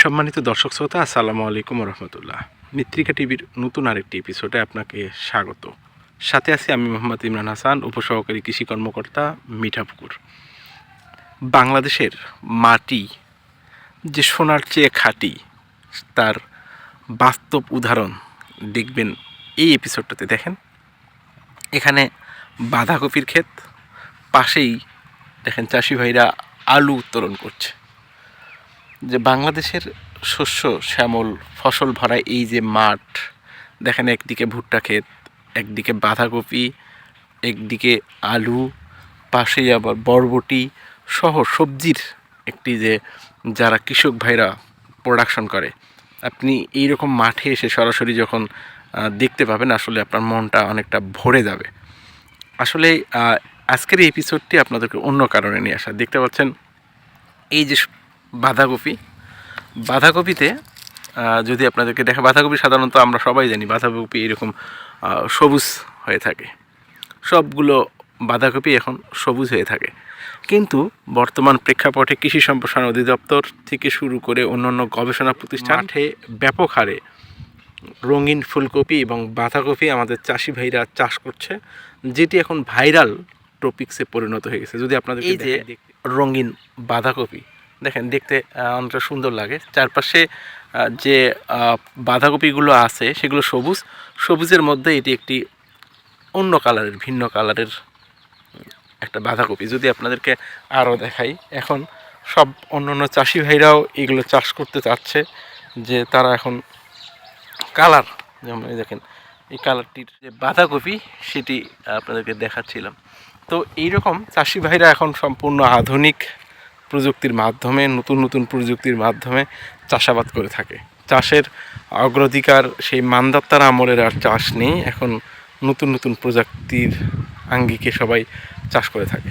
সম্মানিত দর্শক শ্রোতা, আসসালামু আলাইকুম রহমতুল্লাহ মিত্রিকা টিভির নতুন আরেকটি এপিসোডে আপনাকে স্বাগত। সাথে আছি আমি মোহাম্মদ ইমরান হাসান, উপসহকারী কৃষি কর্মকর্তা মিঠাপুকুর। বাংলাদেশের মাটি, যে সোনার চেয়ে খাঁটি, তার বাস্তব উদাহরণ দেখবেন এই এপিসোডটাতে দেখেন, এখানে বাঁধাকপির ক্ষেত, পাশেই দেখেন চাষি ভাইরা আলু উত্তোলন করছে। বাংলাদেশের শস্য শ্যামল, ফসল ভরা এই যে মাঠ, দেখেন একদিকে ভুট্টা ক্ষেত, একদিকে বাঁধাকপি, একদিকে আলু, পাশেই আবার বরবটি সহ সবজির একটি যে যারা কৃষক ভাইরা প্রোডাকশন করে। আপনি এই রকম মাঠে এসে সরাসরি যখন দেখতে পাবেন, আসলে আপনার মনটা অনেকটা ভরে যাবে। আসলে আজকের এই এপিসোডটি আপনাদেরকে অন্য কারণে নিয়ে আসা। দেখতে পাচ্ছেন, এই যে বাঁধাকপি। বাঁধাকপিতে যদি আপনাদেরকে দেখা বাঁধাকপি সাধারণত আমরা সবাই জানি বাঁধাকপি এরকম সবুজ হয়ে থাকে। সবগুলো বাঁধাকপি এখন সবুজ হয়ে থাকে। কিন্তু বর্তমান প্রেক্ষাপটে কৃষি সম্প্রসারণ অধিদপ্তর থেকে শুরু করে অন্যান্য গবেষণা প্রতিষ্ঠান মাঠে ব্যাপক হারে রঙিন ফুলকপি এবং বাঁধাকপি আমাদের চাষি ভাইরা চাষ করছে যেটি এখন ভাইরাল টপিক্সে পরিণত হয়ে গেছে। যদি আপনাদের এই যে রঙিন বাঁধাকপি। দেখেন, দেখতে অনেকটা সুন্দর লাগে। চারপাশে যে বাঁধাকপিগুলো আছে, সেগুলো সবুজ। সবুজের মধ্যে এটি একটি অন্য কালারের, ভিন্ন কালারের একটা বাঁধাকপি। যদি আপনাদেরকে আরও দেখাই, এখন সব অন্য অন্য চাষি ভাইরাও এগুলো চাষ করতে চাচ্ছে, যে তারা এখন কালার, যেমন দেখেন, এই কালারটির যে বাঁধাকপি, সেটি আপনাদেরকে দেখাচ্ছিলাম। তো এইরকম চাষি ভাইরা এখন সম্পূর্ণ আধুনিক প্রযুক্তির মাধ্যমে, নতুন নতুন প্রযুক্তির মাধ্যমে চাষাবাদ করে থাকে। চাষের অগ্রাধিকার, সেই মান্দাত্তার আমলের আর চাষ নেই। এখন নতুন নতুন প্রযুক্তির আঙ্গিকে সবাই চাষ করে থাকে।